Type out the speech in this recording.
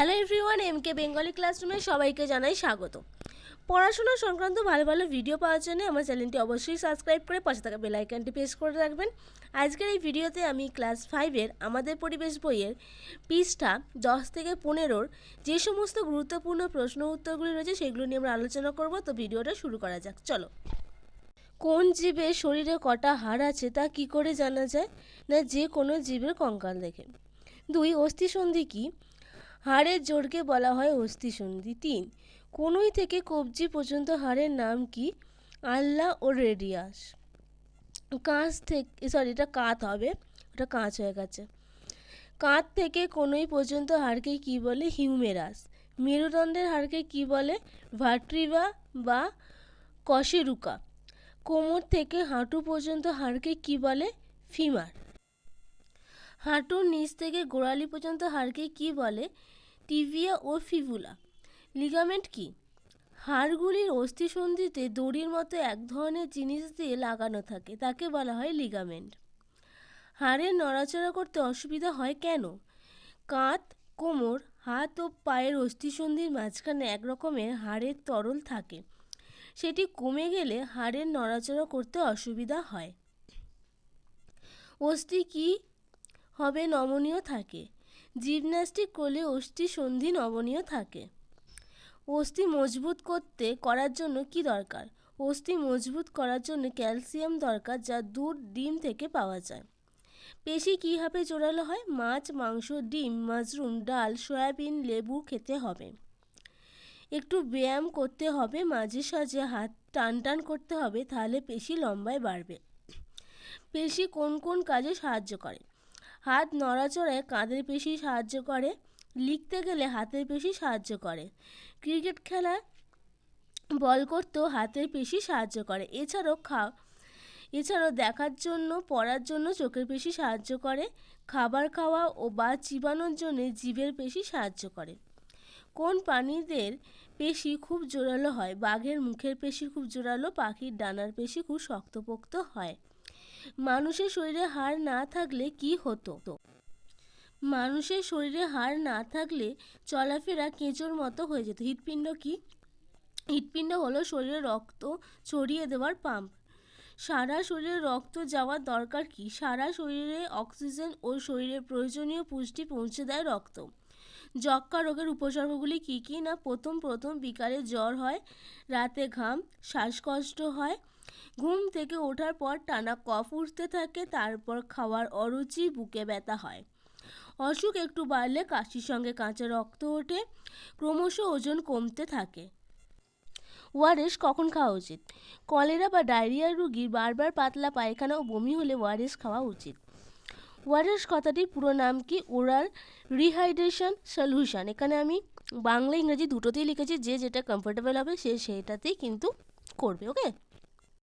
Hello everyone M K Bengali ক্লাসরুমে সবাইকে জানাই স্বাগত। পড়াশোনা সংক্রান্ত ভালো ভালো ভিডিও পাওয়ার জন্য আমার চ্যানেলটি অবশ্যই সাবস্ক্রাইব করে পাশে থাকা বেল প্রেস করে রাখবেন। আজকের এই ভিডিওতে আমি ক্লাস ফাইভের আমাদের পরিবেশ বইয়ের পৃষ্ঠা দশ থেকে পনেরোর যে সমস্ত গুরুত্বপূর্ণ প্রশ্ন উত্তরগুলি রয়েছে সেগুলো নিয়ে আমরা আলোচনা করব। তো ভিডিওটা শুরু করা যাক, চলো। কোন জীবের শরীরে কটা হাড় আছে তা কি করে জানা যায়? না যে কোনো জীবের কঙ্কাল দেখে। দুই, অস্থিসন্ধি কি? হাড়ের জোড়কে বলা হয় অস্থিসন্ধি তিন। কনুই থেকে কবজি পর্যন্ত হাড়ের নাম কি? আল্লাহ ও রেডিয়াস। কাঁচ থেকে সরি এটা কাত হবে। ওটা কাঁচ হয়ে গেছে। কাঁধ থেকে কনুই পর্যন্ত হাড়কে কি বলে? হিউমেরাস। মেরুদণ্ডের হাড়কে কি বলে? ভাট্রিবা বা কশেরুকা। কোমর থেকে হাঁটু পর্যন্ত হাড়কে কি বলে? ফিমার। হাঁটুর নিচ থেকে গোড়ালি পর্যন্ত হাড়কে কি বলে? টিভিয়া ও ফিবুলা। লিগামেন্ট কি? হাড়গুলির অস্থিসন্ধিতে দড়ির মতো এক ধরনের জিনিস দিয়ে লাগানো থাকে, তাকে বলা হয় লিগামেন্ট হাড়ের নড়াচড়া করতে অসুবিধা হয় কেন? কাঁধ, কোমর, হাত ও পায়ের অস্থিসন্ধির মাঝখানে এক রকমের হাড়ের তরল থাকে। সেটি কমে গেলে হাড়ের নড়াচড়া করতে অসুবিধা হয়। অস্থি কি? হবে নমনীয় থাকে। জিমন্যাস্টিক করলে অস্থি সন্ধি নমনীয় থাকে। অস্থি মজবুত করতে করার জন্য কি দরকার? অস্থি মজবুত করার জন্য ক্যালসিয়াম দরকার যা দুধ, ডিম থেকে পাওয়া যায়। পেশি কীভাবে জোরালো হয়? মাছ, মাংস, ডিম, মাশরুম, ডাল, সয়াবিন, লেবু খেতে হবে। একটু ব্যায়াম করতে হবে, মাঝে সাঝে হাত টান টান করতে হবে, তাহলে পেশি লম্বায় বাড়বে। পেশি কোন কোন কাজে সাহায্য করে? হাত নড়াচড়ায় কাঁধের পেশি সাহায্য করে, লিখতে গেলে হাতের পেশি সাহায্য করে। ক্রিকেট খেলায় বল করতেও হাতের পেশি সাহায্য করে। এছাড়াও খা এছাড়াও দেখার জন্য, পড়ার জন্য চোখের পেশি সাহায্য করে, খাবার খাওয়া ও বা চিবানোর জন্য জিভের পেশি সাহায্য করে। কোন প্রাণীদের পেশি খুব জোরালো হয়? বাঘের মুখের পেশি খুব জোরালো, পাখির ডানার পেশি খুব শক্তপোক্ত হয়। মানুষের শরীরে হাড় না থাকলে কি হতো? মানুষের শরীরে হাড় না থাকলে চলাফেরা কেঁচোর মতো হয়ে যেত। হৃৎপিণ্ড কি? হৃৎপিণ্ড হলো শরীরে রক্ত ছড়িয়ে দেওয়ার পাম্প। সারা শরীরে রক্ত যাওয়ার দরকার কি? সারা শরীরে অক্সিজেন ও শরীরের প্রয়োজনীয় পুষ্টি পৌঁছে দেয় রক্ত। যক্কা রোগের উপসর্গগুলি কী কী না? প্রথম প্রথম বিকালে জ্বর হয়, রাতে ঘাম, শ্বাসকষ্ট হয় ঘুম থেকে ওঠার পর টানা কফ উঠতে থাকে, তারপর খাওয়ার অরুচি, বুকে ব্যথা হয়। অসুখ একটু বাড়লে কাশির সঙ্গে কাঁচা রক্ত ওঠে, ক্রমশ ওজন কমতে থাকে। ওয়ারেস কখন খাওয়া উচিত? কলেরা বা ডায়রিয়া রুগীর বারবার পাতলা পায়খানা ও বমি হলে ওয়ারেস খাওয়া উচিত। ওয়ারেস কথাটির পুরো নাম কি? Oral rehydration solution. এখানে আমি বাংলা ইংরেজি দুটোতেই লিখেছি, যে যেটা কমফোর্টেবল হবে সে সেটাতেই কিন্তু করবে ওকে